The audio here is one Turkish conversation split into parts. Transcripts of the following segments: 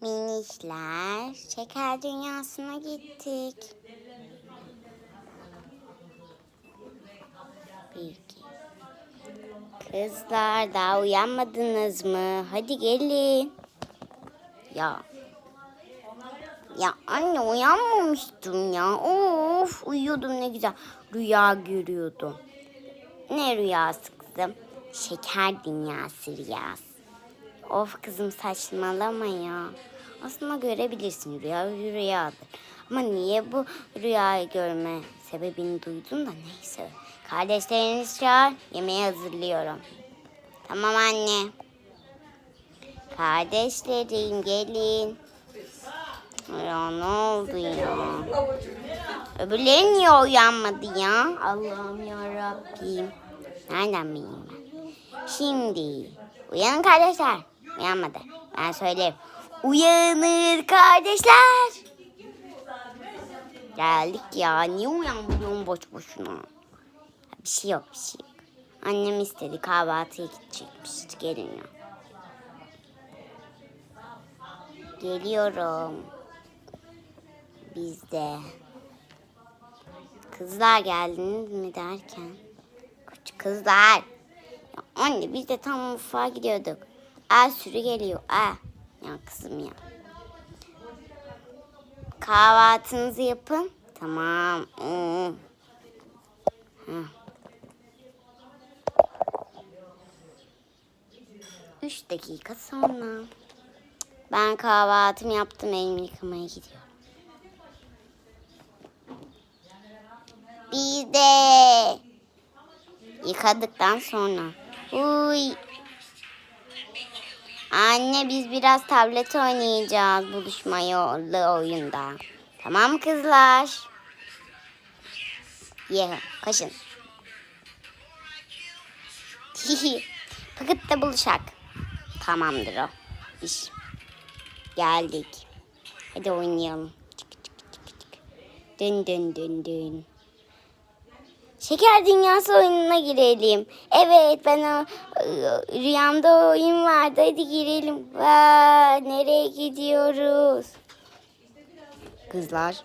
Minişler, şeker dünyasına gittik. Bir. Kızlar daha uyanmadınız mı? Hadi gelin. Ya. Ya anne uyanmamıştım ya. Of uyuyordum ne güzel. Rüya görüyordum. Ne rüyası kızım? Şeker dünyası rüyası. Of kızım saçmalama ya. Aslında görebilirsin rüya rüyadır. Ama niye bu rüyayı görme sebebini duydun da neyse. Kardeşleriniz çağır yemeği hazırlıyorum. Tamam anne. Kardeşlerim gelin. Ya ne oldu ya? Öbürleri niye uyanmadı ya? Allah'ım ya Rabbim. Nereden bileyim ben? Şimdi uyanın kardeşler. Uyanmadı. Ben söyleyeyim. Uyanır kardeşler. Geldik ya. Niye uyanmıyorsun boş boşuna? Bir şey yok bir şey yok. Annem istedi kahvaltıya gidecekmiş. Gelin ya. Geliyorum. Biz de. Kızlar geldiniz mi derken. Kızlar. Ya anne biz de tam mutfağa gidiyorduk. Aa sürü geliyor. Aa. Ya kızım ya. Kahvaltınızı yapın. Tamam. Hmm. Üç dakika sonra. Ben kahvaltımı yaptım. Elimi yıkamaya gidiyorum. Biz de yıkadıktan sonra. Uy. Anne biz biraz tablet oynayacağız buluşma yollu oyunda. Tamam kızlar. Ye kaşın. Pakette buluşak. Tamamdır o. İş. Geldik. Hadi oynayalım. Dün dün dün dün. Şeker Dünyası oyununa girelim. Evet ben o, e, rüyamda oyun vardı hadi girelim. Vaa, nereye gidiyoruz? Kızlar.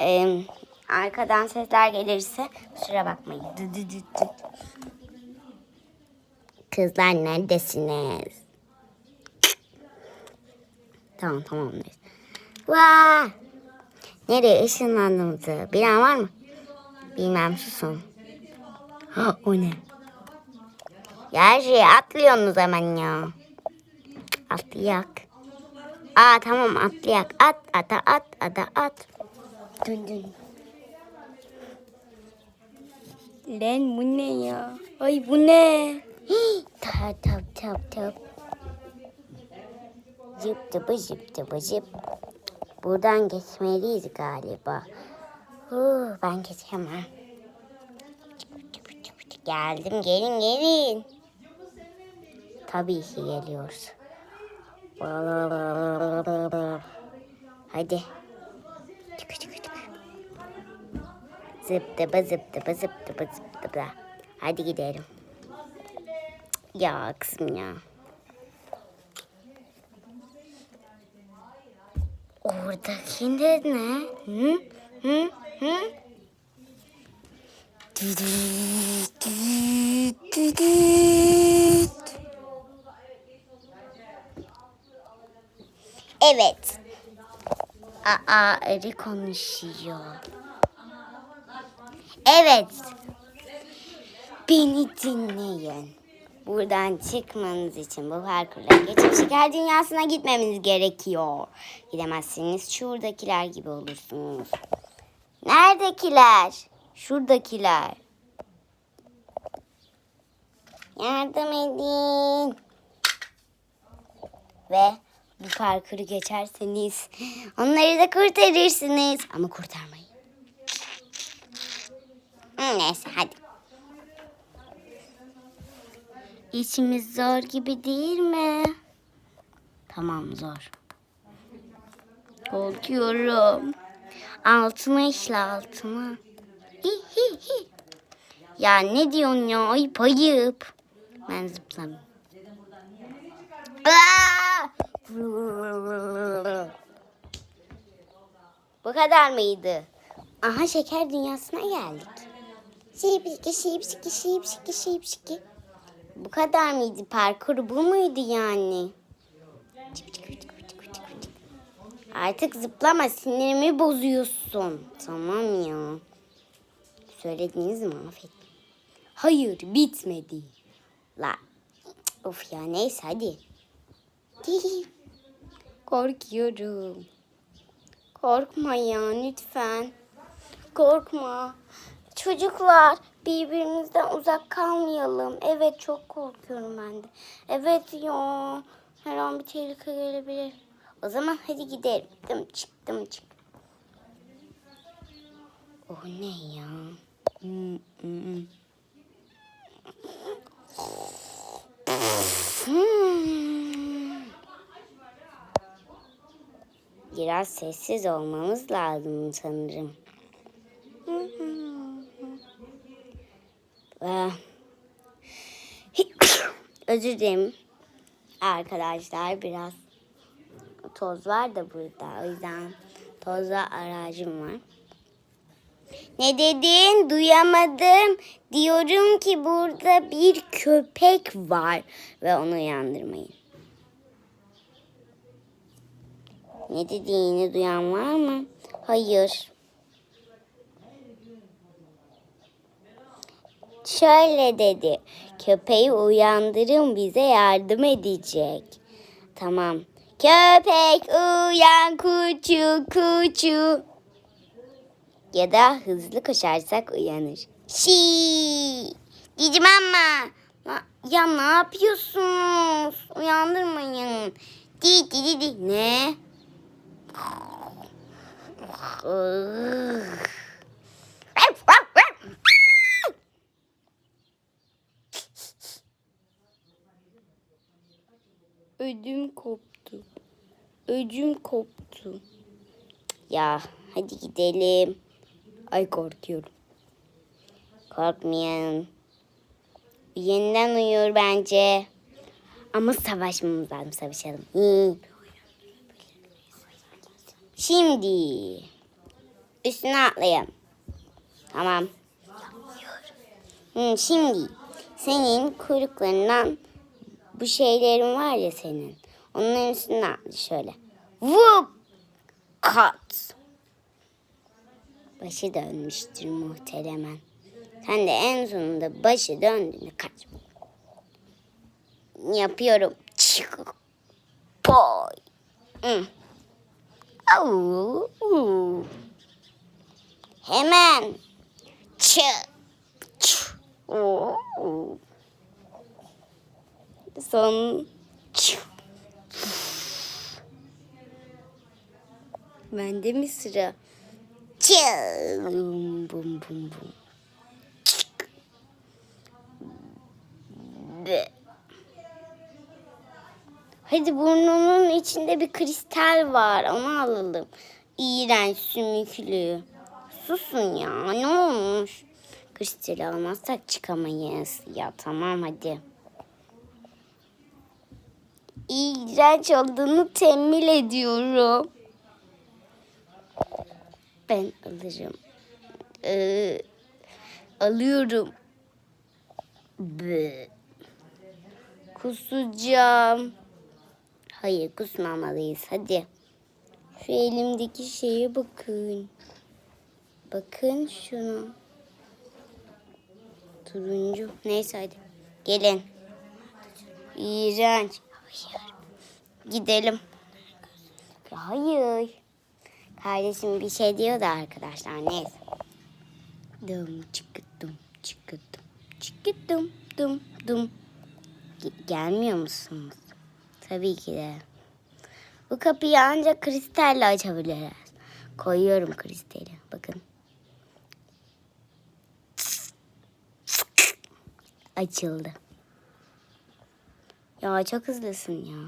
Ee, arkadan sesler gelirse kusura bakmayın. Kızlar neredesiniz? Tamam tamam neyse. Vaa! Nereye ışınlandığımızı bilen var mı? Bilmem susun. Ha, o ne? Ya her şeye atlıyorsunuz hemen ya. Atlayak. Aa tamam atlayak. At ata at ata at. Dön dön. Lan bu ne ya? Ay bu ne? Tap tap tap tap. Zıp tıbı zıp tıbı zıp. Buradan geçmeliyiz galiba. Huh, ben geçemem. Geldim gelin gelin. Tabii ki geliyoruz. Hadi. Çık çık çık. Zıp tıbı zıp tıbı zıp tıbı zıp tıbı. Hadi gidelim. Ya kızım ya. Oradaki de ne? Hı? Hı? Hı? Evet. Aa, arı konuşuyor. Evet. Beni dinleyin. Buradan çıkmanız için bu parkurla geçip şeker dünyasına gitmemiz gerekiyor. Gidemezseniz şuradakiler gibi olursunuz. Neredekiler? Şuradakiler. Yardım edin. Ve bu parkuru geçerseniz onları da kurtarırsınız. Ama kurtarmayın. Neyse hadi. İşimiz zor gibi değil mi? Tamam zor. Korkuyorum. Altıma işle altıma. Hi hi hi. Ya ne diyorsun ya? Ayıp ayıp. Ben zıplamıyorum. Bu kadar mıydı? Aha şeker dünyasına geldik. Şipşiki şipşiki şipşiki şipşiki. Bu kadar mıydı parkur bu muydu yani? Artık zıplama sinirimi bozuyorsun. Tamam ya. Söylediniz mi affet. Hayır bitmedi. La. Of ya neyse hadi. Korkuyorum. Korkma ya lütfen. Korkma. Çocuklar birbirimizden uzak kalmayalım. Evet çok korkuyorum ben de. Evet ya. Her an bir tehlike gelebilir. O zaman hadi gidelim. Dım çık dım çık. O ne ya? Hmm, hmm. Hmm. Biraz sessiz olmamız lazım sanırım. Ve- Özür dilerim arkadaşlar biraz toz var da burada o yüzden tozla aracım var. Ne dedin? Duyamadım. Diyorum ki burada bir köpek var ve onu uyandırmayın. Ne dediğini duyan var mı? Hayır. Şöyle dedi. Köpeği uyandırın bize yardım edecek. Tamam. Köpek uyan kuçu kuçu. Ya da hızlı koşarsak uyanır. Şii. Cici mama. Na- Ya ne yapıyorsunuz? Uyandırmayın. Di di di di. Ne? Ödüm koptu. Ödüm koptu. Ya hadi gidelim. Ay korkuyorum. Korkmayın. Yeniden uyuyor bence. Ama savaşmamız lazım. Savaşalım. Hı. Şimdi üstüne atlayalım. Tamam. Hı, şimdi senin kuyruklarından bu şeylerin var ya senin. Onların üstüne atla şöyle. Vup! Kat. Başı dönmüştür muhteremem. Sen de en sonunda başı döndüğünde kaç. Yapıyorum. Çık. Poy. Hemen. Çık. Çık. Oo. Son. Bende mi sıra? Bum bum bum bum. Hadi burnunun içinde bir kristal var. Onu alalım. İğrenç, sümüklü. Susun ya. Ne olmuş? Kristali almazsak çıkamayız. Ya tamam hadi. İğrenç olduğunu temmil ediyorum. Ben alırım. Ee, alıyorum. Be. Kusacağım. Hayır kusmamalıyız hadi. Şu elimdeki şeye bakın. Bakın şunu. Turuncu. Neyse hadi. Gelin. İğrenç. Gidelim. Hayır. Kardeşim bir şey diyor da arkadaşlar neyse. Dum çıkıttım çıkıttım çıkıttım dum. Ge- Gelmiyor musunuz? Tabii ki de. Bu kapıyı ancak kristalle açabiliriz. Koyuyorum kristali. Bakın. Açıldı. Ya çok hızlısın ya.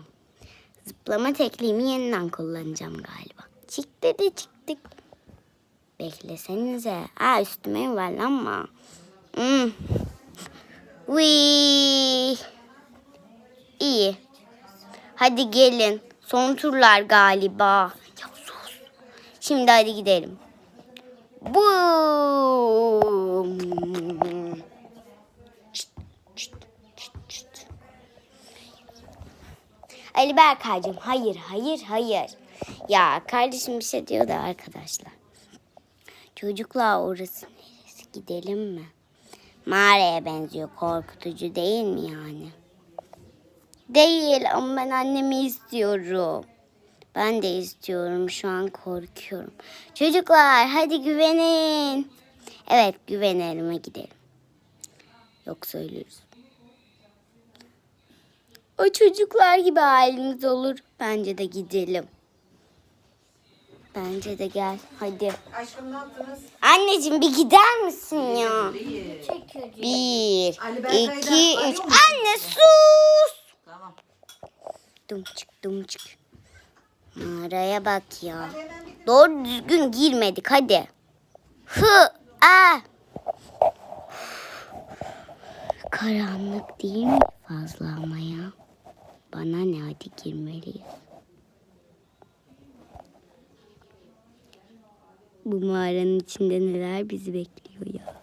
Zıplama tekliğimi yeniden kullanacağım galiba. Çık dedi çıktık. Beklesenize. Aa üstüme yuvarlanma. Hmm. İyi. Hadi gelin. Son turlar galiba. Ya sus. Şimdi hadi gidelim. Boom. Ali Berkay'cığım hayır hayır hayır. Ya kardeşim bir şey diyor da arkadaşlar. Çocuklar orası neresi gidelim mi? Mağaraya benziyor korkutucu değil mi yani? Değil ama ben annemi istiyorum. Ben de istiyorum şu an korkuyorum. Çocuklar hadi güvenin. Evet güvenelim gidelim. Yoksa ölürüz. O çocuklar gibi halimiz olur. Bence de gidelim. Bence de gel. Hadi. Aşkım ne yaptınız? Anneciğim bir gider misin ya? Bir, Ali Berkay'dan iki, arıyor üç. musun? Anne sus. Tamam. Dumçık dumçık. Mağaraya bak ya. Doğru düzgün girmedik hadi. Hı, a. Karanlık değil mi fazla ama ya? Bana ne hadi girmeliyiz. Bu mağaranın içinde neler bizi bekliyor ya.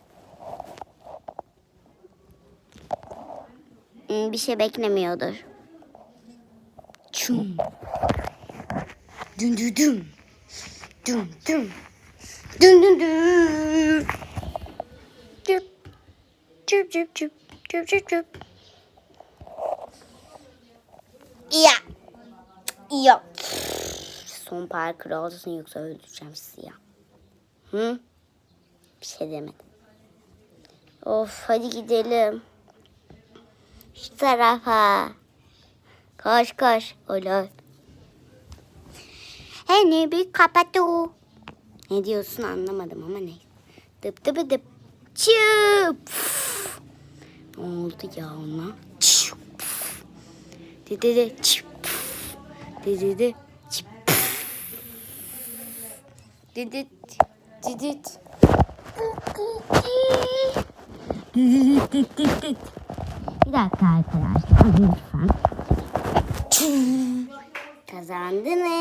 Hmm, Bir şey beklemiyordur. Çum. Dün dün dün. Dün dün. Dün dün dün. Cüp. Cüp cüp cüp. Cüp cüp cüp. Ya. Ya. Son parkur olsun yoksa öldüreceğim sizi ya. Hı? Bir şey demedim. Of hadi gidelim. Şu tarafa. Koş koş. Olur. Hani bir kapatu. Ne diyorsun anlamadım ama neyse. Dıp dıp dıp. Çıp. Ne oldu ya ona? Çıp. Dedi de çıp. Dedi de çıp. Dedi dedi. Bir dakika arkadaşlar lütfen. Kazandınız.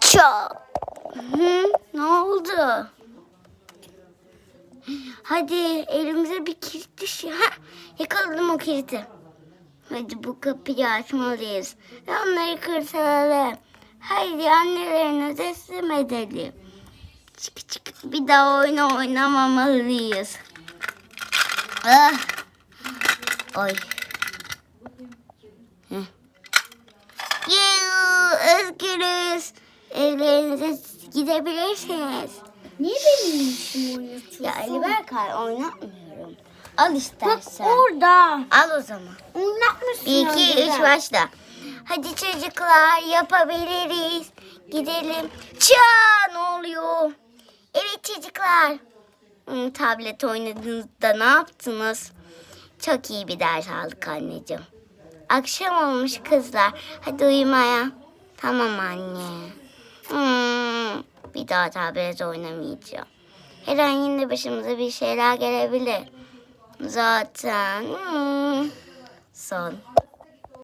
Çok. Hı, ne oldu? Hadi elimize bir kilit düşüyor. Ha, yakaladım o kilidi. Hadi bu kapıyı açmalıyız. Ve onları kurtaralım. Haydi annelerine teslim edelim. Çık çık. Bir daha oyun oynamamalıyız. Ah. Oy. Yuh, özgürüz. Evlerinize gidebilirsiniz. Niye benim işimi oynatıyorsun? Ya Ali Berkay oynatmıyorum. Al Bak istersen. orada. Al o zaman. Oynatmışsın. Bir, iki, önceden. üç başla. Hadi çocuklar yapabiliriz. Gidelim. Ça ne oluyor? Evet çocuklar. Hmm, tablet oynadığınızda ne yaptınız? Çok iyi bir ders aldık anneciğim. Akşam olmuş kızlar. Hadi uyumaya. Tamam anne. Hmm, bir daha tablet oynamayacağım. Her an yine başımıza bir şeyler gelebilir. Zaten hmm, son